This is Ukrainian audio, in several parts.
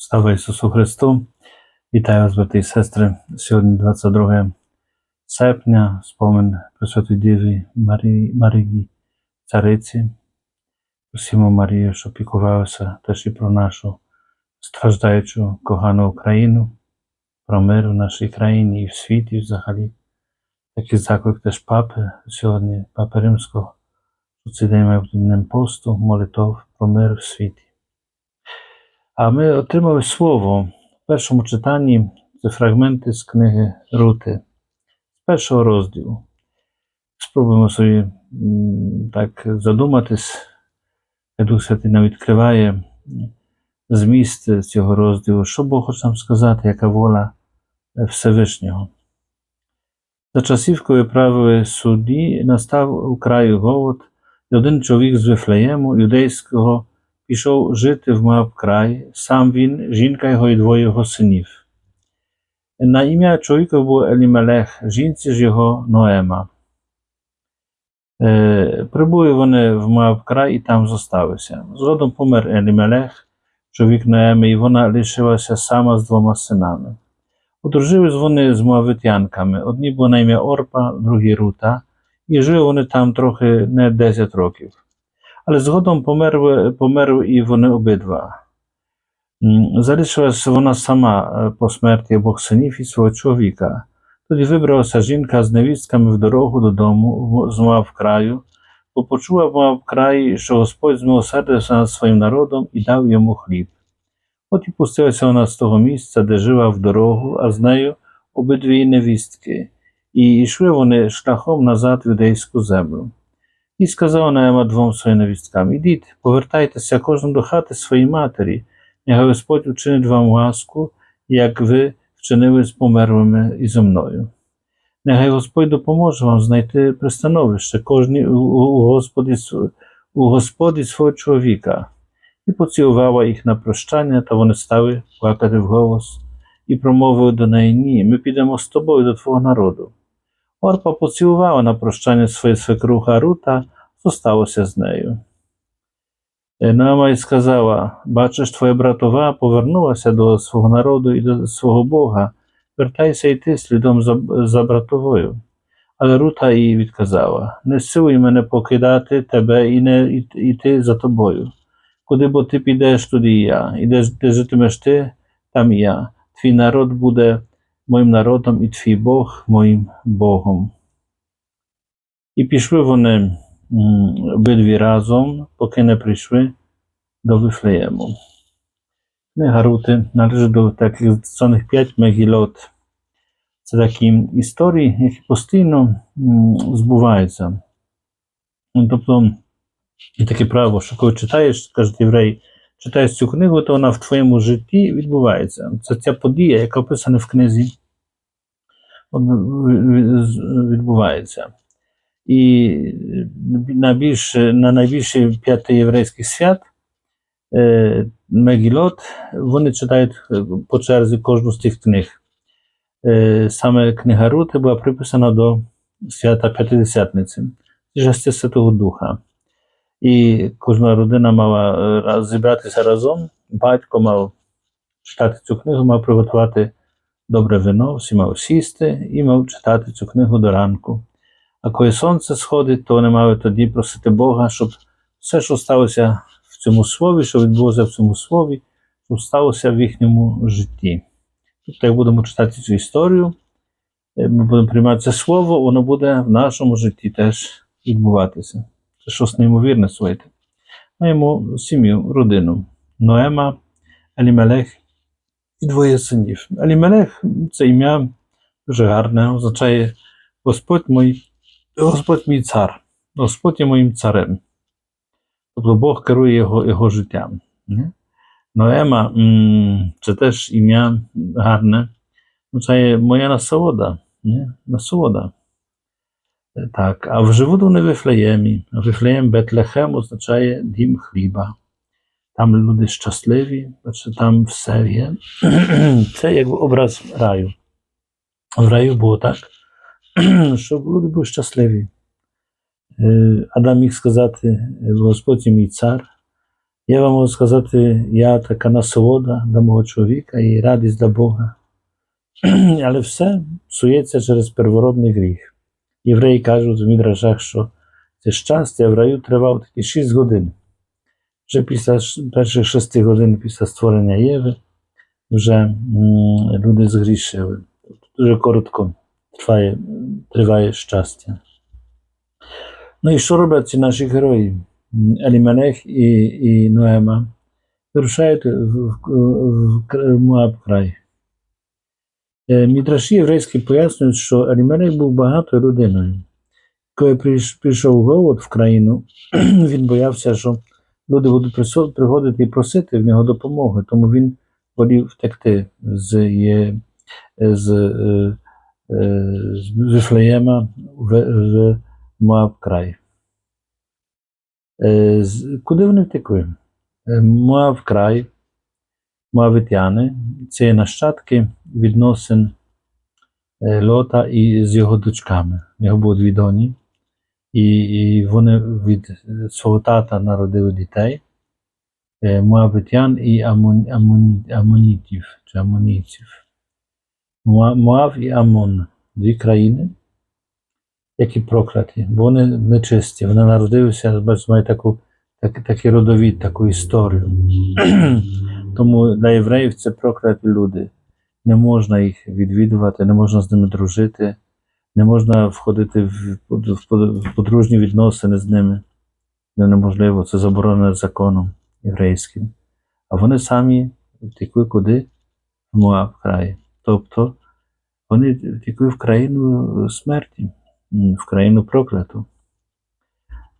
Слава Ісусу Христу! Вітаю вас, брати і сестри. Сьогодні 22 серпня, спомин Пресвятої Діви Марії, Марії Цариці. Просимо Марію, щоб піклувалася теж і про нашу страждаючу, когану Україну, про мир в нашій країні і в світі взагалі. Такий заклик теж папи сьогодні, папи Римського, що цей день має бути днем посту, молитов про мир в світі. А ми отримали слово в першому читанні це фрагменти з книги Рути, з першого розділу. Спробуємо собі так задуматись, як Дух Святий нам відкриває зміст цього розділу, що Бог хоче нам сказати, яка воля Всевишнього. За часів, коли правили судді, настав у краю голод, і один чоловік з Вифлеєму, юдейського, пішов жити в Моаб сам він, жінка його і двоє його синів. На ім'я чоловіка був Елімелех, жінці ж його Ноема. Е, прибули вони в Моаб край і там зосталися. Згодом помер Елімелех, чоловік Ноеми, і вона лишилася сама з двома синами. Одружились вони з моавитянками. Одні були на ім'я Орпа, другі Рута, і жили вони там трохи не 10 років. Але згодом померли, померли і вони обидва. Залишилася вона сама е, по смерті обох синів і свого чоловіка. Тоді вибралася жінка з невістками в дорогу додому з Моав краю, бо почула в Моав краї, що Господь змилосердився над своїм народом і дав йому хліб. От і пустилася вона з того місця, де жила в дорогу, а з нею обидві невістки, і йшли вони шляхом назад в юдейську землю. І сказала Наема двом своїм невісткам: Ідіть, повертайтеся кожен до хати своїй матері, нехай Господь учинить вам ласку, як ви вчинили з померлими і зо мною. Нехай Господь допоможе вам знайти пристановище кожній у, Господі, у Господі свого чоловіка. І поцілувала їх на прощання, та вони стали плакати вголос, і промовили до неї: Ні, ми підемо з тобою до твого народу. Орпа поцілувала на прощання своє свекруха Рута, зосталося з нею. Наама й сказала: Бачиш, твоя братова повернулася до свого народу і до свого Бога. Вертайся й ти слідом за, за братовою. Але Рута їй відказала: Не силуй мене покидати тебе і не іти за тобою. Куди бо ти підеш, туди і я, і де житимеш ти, там і я. Твій народ буде моїм народом, і твій Бог моїм Богом. І пішли вони обидві разом, поки не прийшли до Вифлеєму. Книга Рути належить до таких званих п'ять мегілот. Це такі історії, які постійно збуваються. Тобто, таке право, що коли читаєш, кажуть євреї, читаєш цю книгу, то вона в твоєму житті відбувається. Це ця подія, яка описана в книзі, відбувається. І на, більш, на найбільші п'яти єврейських свят е, Мегілот, вони читають е, по черзі кожну з тих книг. Е, Саме книга Рути була приписана до свята П'ятидесятниці, Жестя Святого Духа. І кожна родина мала е, зібратися разом, батько мав читати цю книгу, мав приготувати добре вино, всі мав сісти і мав читати цю книгу до ранку. А коли сонце сходить, то вони мали тоді просити Бога, щоб все, що сталося в цьому слові, що відбулося в цьому слові, щоб сталося в їхньому житті. Тобто, як будемо читати цю історію, е, ми будемо приймати це слово, воно буде в нашому житті теж відбуватися. Щось неймовірне слухайте. Маємо сім'ю, родину. Ноема, Елімелех і двоє синів. Елімелех це ім'я дуже гарне, означає Господь мій, Господь мій цар, Господь є моїм царем. Тобто Бог керує його, його життям. Ноема це теж ім'я гарне, означає моя насолода. Насолода. Так, а в живуть вони в Вифлеємі. Вифлеєм Бетлехем означає дім хліба. Там люди щасливі, там все є. Це як образ раю. В раю було так, щоб люди були щасливі. Е, Адам міг сказати, Господь мій цар, Я вам можу сказати, я така насолода для мого чоловіка і радість для Бога. Але все псується через первородний гріх. Євреї кажуть в мідрашах, що це щастя в раю тривало тільки 6 годин. Вже після ш- перших 6 годин після створення Єви вже м, люди згрішили. Дуже коротко триває, триває щастя. Ну і що роблять ці наші герої? М, Елімелех і, і Ноема вирушають в, в, в, кр- Моаб край. Е, Мідраші єврейські пояснюють, що Елімелех був багатою людиною. Коли прийш- прийшов голод в країну, він боявся, що люди будуть приходити і просити в нього допомоги, тому він волів втекти з, є, з, е, е, з Вифлеєма в, Моаб край. Е, Куди вони втекли? Е, Моаб край, Моавитяни це нащадки відносин е, Лота і з його дочками. У нього було дві доні, і, і вони від свого тата народили дітей. е, Моавитян і Амон, Амон, Амонітів чи Амонійців. Моа- Моав і Амон дві країни, які прокляті, бо вони нечисті. Вони народилися, бачите, мають таку, так, такий родовід, таку історію. Тому для євреїв це прокляті люди. Не можна їх відвідувати, не можна з ними дружити, не можна входити в, под- в, под- в подружні відносини з ними. Це неможливо, це заборонено законом єврейським. А вони самі втекли куди? В Моаб край. Тобто вони втекли в країну смерті, в країну прокляту.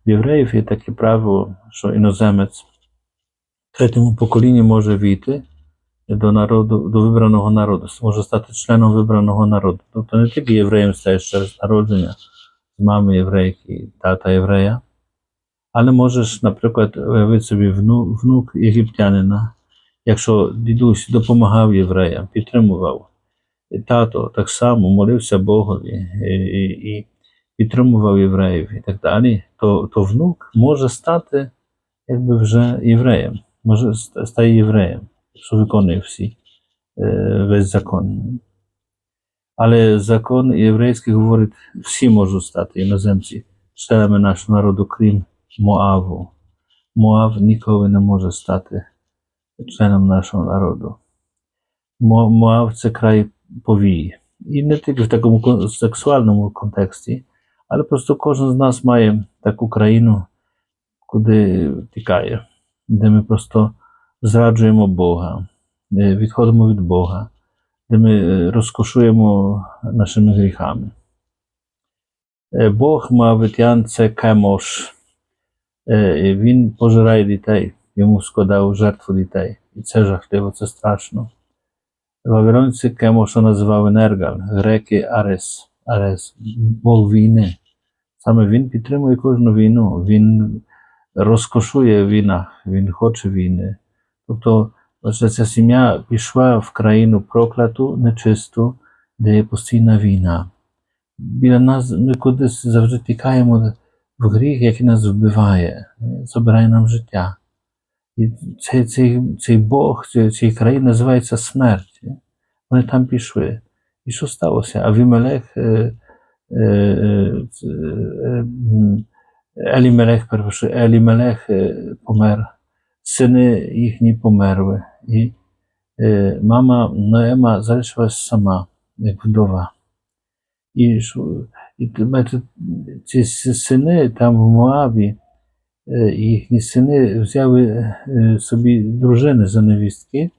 В євреїв є таке правило, що іноземець третьому поколінні може війти до народу, до вибраного народу, може стати членом вибраного народу. Тобто не тільки євреєм стаєш через народження з мами єврейки, тата єврея, але можеш, наприклад, уявити собі внук, внук єгиптянина, якщо дідусь допомагав євреям, підтримував. І тато так само молився Богові і, і, і підтримував євреїв і так далі, то, то внук може стати якби вже євреєм, може ст- стає євреєм, якщо виконує всі, е, весь закон. Але закон єврейський говорить, всі можуть стати іноземці, членами нашого народу, крім Моаву. Моав ніколи не може стати членом нашого народу. Мо- Моав це край повії. І не тільки в такому кон- сексуальному контексті, але просто кожен з нас має таку країну, куди втікає, де ми просто зраджуємо Бога, де відходимо від Бога, де ми е, розкошуємо нашими гріхами. Е, Бог Моавитян це Кемош. Е, Він пожирає дітей, йому складав жертву дітей. І це жахливо, це страшно. Вавилонці Кемоша називали Нергал, греки Арес, Арес, Бог війни. Саме він підтримує кожну війну, він розкошує в війнах, він хоче війни. Тобто, ось ця сім'я пішла в країну прокляту, нечисту, де є постійна війна. Біля нас ми кудись завжди тікаємо в гріх, який нас вбиває, е, забирає нам життя. І цей, цей, цей Бог цієї, країни називається смерть. Вони там пішли. І що сталося? Авімелех, е, е, е, е, м, Елімелех, перепрошую, Елімелех е, помер, сини їхні померли. І е, мама Ноема залишилась сама, як вдова. І, і ці сини там в Моабі, е, їхні сини взяли собі дружини за невістки, е,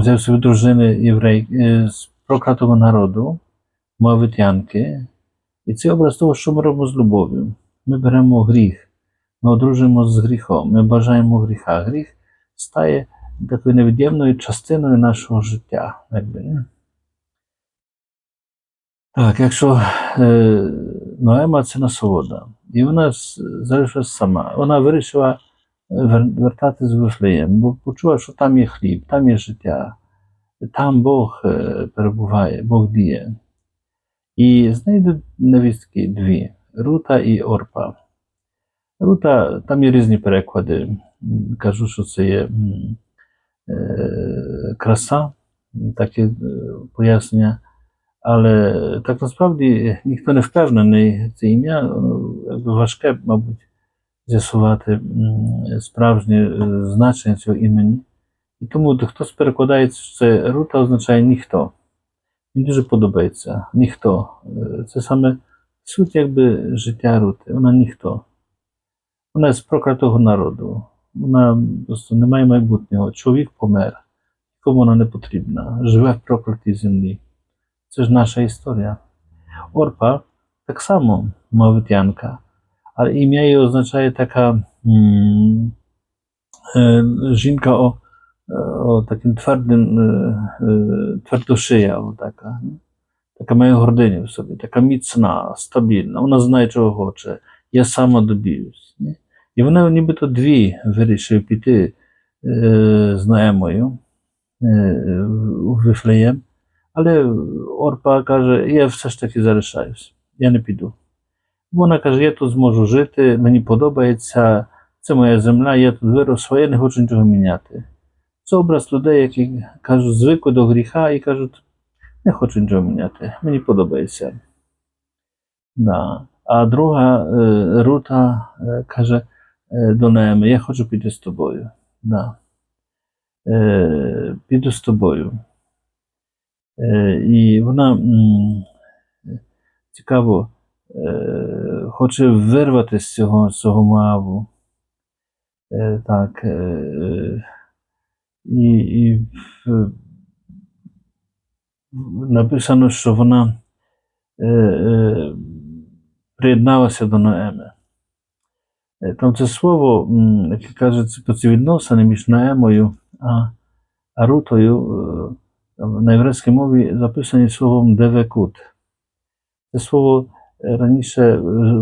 взяв собі дружини єврей з проклятого народу, моавитянки. І це образ того, що ми робимо з любов'ю. Ми беремо гріх, ми одружуємо з гріхом, ми бажаємо гріха. Гріх стає такою невід'ємною частиною нашого життя. Якби. Так, якщо е, Ноема це насолода, і вона залишилась сама, вона вирішила е, вер- вертатись в Вифлеєм, бо почула, що там є хліб, там є життя, там Бог е, перебуває, Бог діє. І знайдуть невістки дві Рута і Орпа. Рута, там є різні переклади. Кажу, що це є е, краса, таке е, пояснення. Але так насправді ніхто не впевнений це ім'я, якби важке, мабуть, з'ясувати справжнє е, значення цього імені. І тому хтось перекладає, що це рута означає ніхто. Мені дуже подобається. Ніхто. Е, Це саме суть якби життя Рути. Вона ніхто. Вона з проклятого народу. Вона просто не має майбутнього. Чоловік помер. Нікому вона не потрібна. Живе в проклятій землі. Це ж наша історія. Орпа так само мавитянка, але ім'я її означає така м, е, жінка о, е, е, твердошия, о, така. не? Така має гординю в собі, така міцна, стабільна. Вона знає, чого хоче. Я сама доб'юсь. не? І вона нібито дві вирішив піти е, з Наемою е, у Вифлеєм. Але Орпа каже: я все ж таки залишаюсь, я не піду. Вона каже: я тут зможу жити, мені подобається, це моя земля, я тут виросла, я не хочу нічого міняти. Це образ людей, які кажуть, звикли до гріха і кажуть, не хочу нічого міняти, мені подобається. Да. А друга е, Рута е, каже е, до Нееми, я хочу піти з тобою. Да. Піду з тобою. І вона цікаво хоче вирвати з цього, з цього Моаву. Так. І, і в- написано, що вона е, е, приєдналася до Ноеми. Е, Там це слово, яке каже, про ці відносини між Наемою а, а Рутою. е, на єврейській мові записані словом девекут. Це слово е, раніше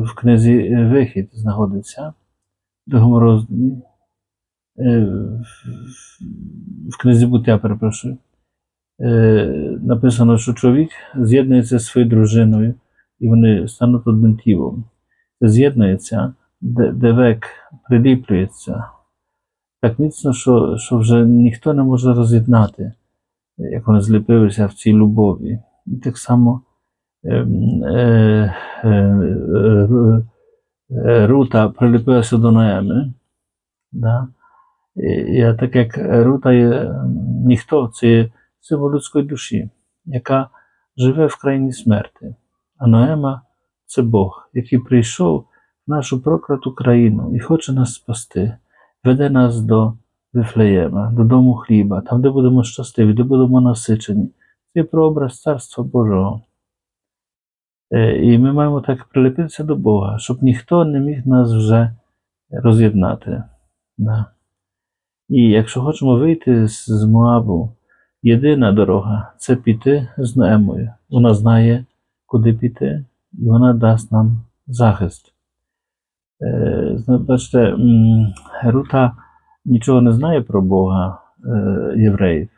в книзі Вихід знаходиться в другому розділі. Е, в- книзі буття, перепрошую. Е, Написано, що чоловік з'єднується зі своєю дружиною, і вони стануть одним тілом. Це з'єднується, де- девек приліплюється так міцно, що, що вже ніхто не може роз'єднати як вони зліпилися в цій любові. І так само ем, е, е, е, е, Рута приліпилася до Наеми. Да? І так як Рута є ем, ніхто, це є символ людської душі, яка живе в країні смерти. А Наема це Бог, який прийшов в нашу прокляту країну і хоче нас спасти, веде нас до Вифлеєма, додому хліба, там, де будемо щасливі, де будемо насичені. Це прообраз Царства Божого. Е, І ми маємо так прилепитися до Бога, щоб ніхто не міг нас вже роз'єднати. Да. І якщо хочемо вийти з, Моабу, єдина дорога це піти з Наемою. Вона знає, куди піти, і вона дасть нам захист. Е, Бачите, Рута нічого не знає про Бога е, євреїв.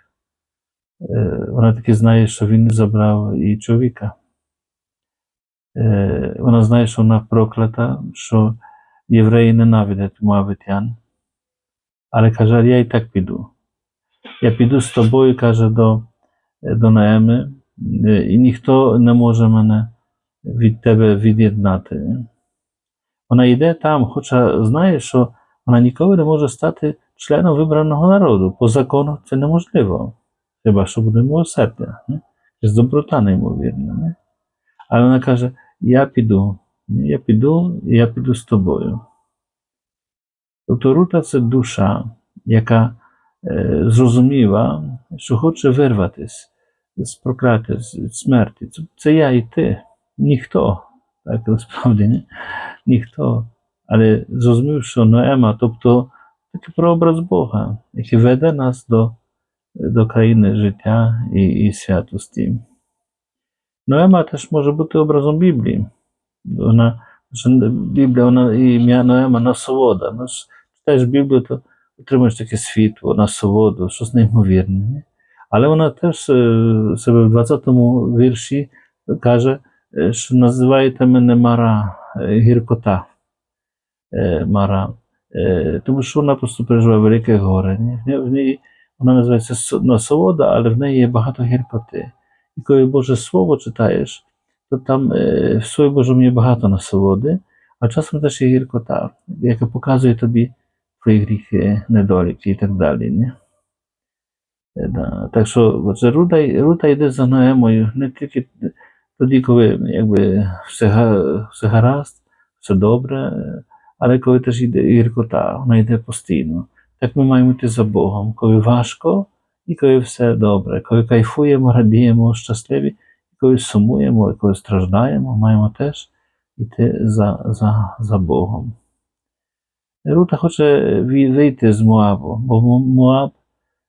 Е, вона таки знає, що він забрав і чоловіка. Вона знає, що вона проклята, що євреї ненавидять Моавитян. Але каже, я і так піду. Я піду з тобою, каже до, до Наеми, і ніхто не може мене від тебе від'єднати. Вона йде там, хоча знає, що вона ніколи не може стати членом вибраного народу. По закону це неможливо. Хіба що буде милосердя? З доброта неймовірна. Не? Але вона каже: Я піду, я піду, я піду з тобою. Тобто Рута це душа, яка е, зрозуміла, що хоче вирватися з прокляття, з від смерті. Це, це я і ти, ніхто. Так, насправді, не? ніхто. Але зрозумів, що Ноема, тобто такий прообраз Бога, який веде нас до, до країни життя і, і святості. Ноема теж може бути образом Біблії. Вона, що Біблія, вона ім'я Ноема насолода. Ну, читаєш Біблію, то отримуєш таке світло, насолоду, щось неймовірне. Але вона теж е, себе в 20-му вірші каже, е, що називаєте мене Мара, е, гіркота. Мара, тому що вона просто переживає велике горе. В ній, вона називається со- насолода, але в неї є багато гіркоти. І коли Боже Слово читаєш, то там е, в Слові Божому є багато насолоди, а часом теж є гіркота, яка показує тобі твої гріхи, недоліки і так далі. Ні? Е, Да. Так що отже, Рута, Рута йде за Ноемою не тільки тоді, коли якби, все, все гаразд, все добре, але коли теж йде гіркота, вона йде постійно. Так ми маємо йти за Богом, коли важко і коли все добре, коли кайфуємо, радіємо, щасливі, коли сумуємо, коли страждаємо, маємо теж йти за, за, за Богом. Рута хоче вийти з Моабу, бо Мо- Моаб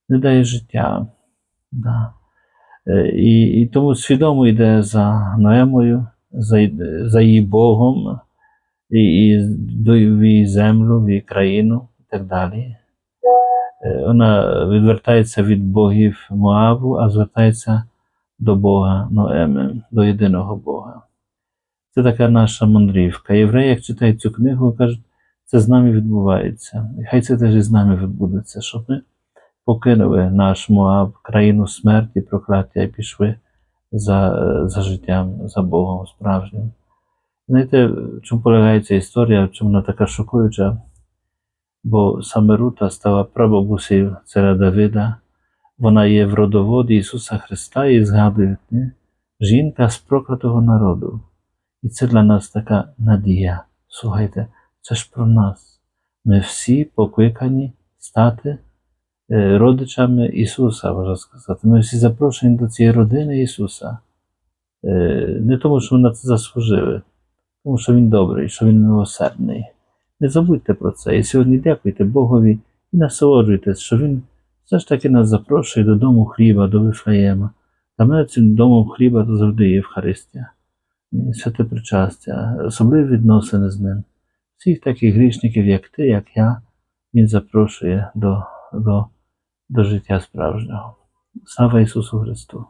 не дає життя. Да. Е, І, і тому свідомо йде за Ноемою, за, за її Богом, і, і до- в її землю, в її країну і так далі. Е, Вона відвертається від богів Моаву, а звертається до Бога Ноеми, до єдиного Бога. Це така наша мандрівка. Євреї, як читають цю книгу, кажуть, це з нами відбувається. І хай це теж і з нами відбудеться, щоб ми покинули наш Моаб, країну смерті, прокляття і пішли за, е, за життям, за Богом справжнім. Знаєте, в чому полягає ця історія, в чому вона така шокуюча? Бо саме Рута стала прабабусею царя Давида, вона є в родоводі Ісуса Христа і згадують, не? жінка з проклятого народу. І це для нас така надія. Слухайте, це ж про нас. Ми всі покликані стати е, родичами Ісуса, можна сказати. Ми всі запрошені до цієї родини Ісуса. Е, Не тому, що ми на це заслужили, тому що Він добрий, що Він милосердний. Не забудьте про це. І сьогодні дякуйте Богові і насолоджуйтесь, що Він все ж таки нас запрошує додому хліба, до Вифлеєма. Для мене цим домом хліба то завжди Євхаристія. Святе причастя, особливі відносини з ним. Всіх таких грішників, як ти, як я, Він запрошує до, до, до життя справжнього. Слава Ісусу Христу!